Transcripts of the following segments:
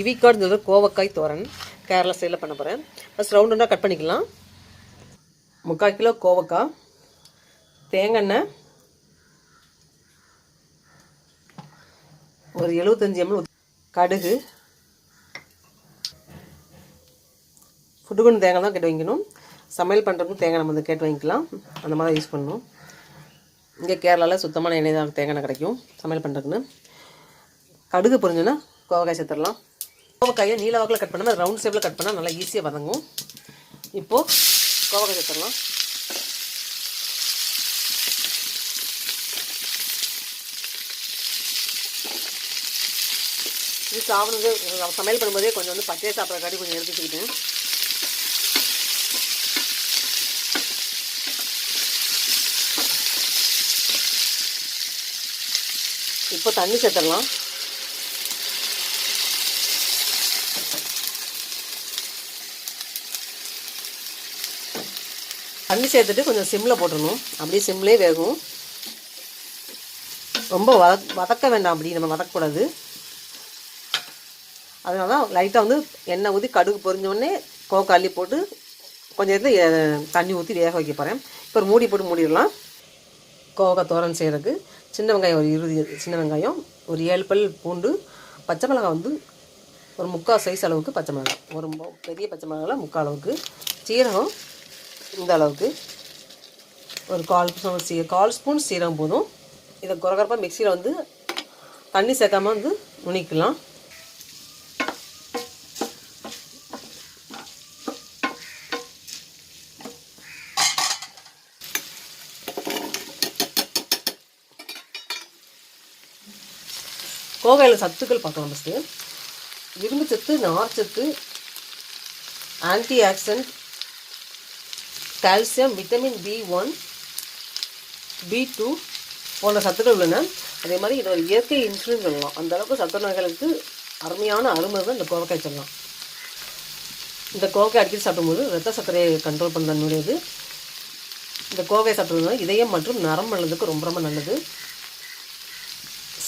இவிக்காடுங்கிறது கோவக்காய் தோரன். கேரளா சைடில் பண்ண போகிறேன் ஃபஸ்ட் ரவுண்ட் ரவுண்டாக கட் பண்ணிக்கலாம். முக்கால் கிலோ கோவக்காய். தேங்காய் எண்ணெய். ஒரு எழுபத்தஞ்சி எம்எல் கடுகு. ஃபுட்டுக்குன்னு தேங்காய் தான் கேட்டு வாங்கிக்கணும் சமையல் பண்ணுறதுக்கும் தேங்காய் நம்ம வந்து கேட்டு வாங்கிக்கலாம் அந்த மாதிரி யூஸ் பண்ணணும். இங்கே கேரளாவில் சுத்தமான எண்ணெய் தான் தேங்காய் எண்ணெய் கிடைக்கும் சமையல் பண்ணுறதுக்குன்னு கடுகு பொரிஞ்சுன்னா கோவக்காய் சேர்த்துடலாம். கோவக்காயை நீல வாக்கில் கட் பண்ணாமல் ரவுண்ட் ஷேப்பில் கட் பண்ணால் நல்லா ஈஸியாக வதங்கும். இப்போது கோவக்காய் சேர்த்துடலாம் இது சாப்பிடுறது சமையல் பண்ணும்போதே கொஞ்சம் வந்து பச்சையை சாப்பிட்ற காட்டி கொஞ்சம் எடுத்துக்கிட்டேன் இப்போ தண்ணி சேர்த்துடலாம். தண்ணி சேர்த்துட்டு கொஞ்சம் சிம்மில் போட்டுடணும். அப்படியே சிம்லேயே வேகும். ரொம்ப வத வதக்க வேண்டாம் அப்படி நம்ம வதக்கக்கூடாது. அதனால தான் லைட்டாக வந்து எண்ணெய் ஊற்றி கடுகு பொரிஞ்ச கோக்கை அள்ளி போட்டு கொஞ்சம் நேரத்தில் தண்ணி ஊற்றி வேக வைக்க போகிறேன் இப்போ மூடி போட்டு மூடிடலாம். கோவக்காய் தோரன் செய்கிறதுக்கு சின்ன வெங்காயம் ஒரு இருபது சின்ன வெங்காயம் ஒரு ஏழு பல் பூண்டு பச்சை மிளகாய் வந்து ஒரு முக்கால் சைஸ் அளவுக்கு பச்சை மிளகாய். ஒரு பெரிய பச்சை மிளகாயில் முக்கால் அளவுக்கு. சீரகம் இந்த அளவுக்கு ஒரு கால் ஸ்பூன் சீ கால் ஸ்பூன் சீரகம் போதும். இதை குறகுறப்பாக மிக்சியில் வந்து தண்ணி சேர்க்காமல் வந்து நுணிக்கலாம். கோவையில் சத்துக்கள் பார்க்கலாம் ஃபஸ்ட்டு இரும்பு சத்து நார் சத்து antioxidant calcium vitamin B one B two போன்ற சத்துக்கள் உள்ளன. அதே மாதிரி இது ஒரு இயற்கை இன்சுலின் சொல்லலாம். அந்த அளவுக்கு சத்து நோய்களுக்கு அருமையான அருமை தான் இந்த கோவக்காய் சொல்லலாம். இந்த கோவக்காய் அடிக்கடி சாப்பிடும்போது ரத்த சர்க்கரையை கண்ட்ரோல் பண்ண தன்மையுடையது இந்த கோவக்காய் சாப்பிட்றதுனால இதயம் மற்றும் நரம்பு நல்லதுக்கு ரொம்ப ரொம்ப நல்லது.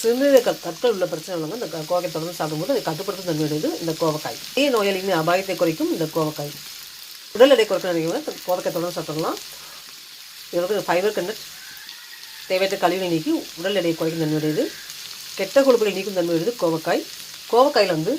சிறுநீரக கற்கள் உள்ள பிரச்சனை உள்ளவங்க இந்த க- கோவக்காய் தொடர்ந்து சாப்பிடும்போது அதை கட்டுப்படுத்தும் தன்மையுடையது இந்த கோவக்காய். இதய நோயாளிகளின் அபாயத்தை குறைக்கும் இந்த கோவக்காய். உடல் எடை குறைக்க நினைக்கிறவங்க கோவக்காய் தொடர்ந்து சாப்பிடலாம். இதற்கு ஃபைபர் கண்டட் தேவையற்ற கழிவுகளை நீக்கி உடல் எடையை குறைக்கும் தன்மையுடையது கெட்ட கொழுப்புகளை நீக்கும் தன்மையுடையது கோவக்காய். கோவக்காயில் வந்து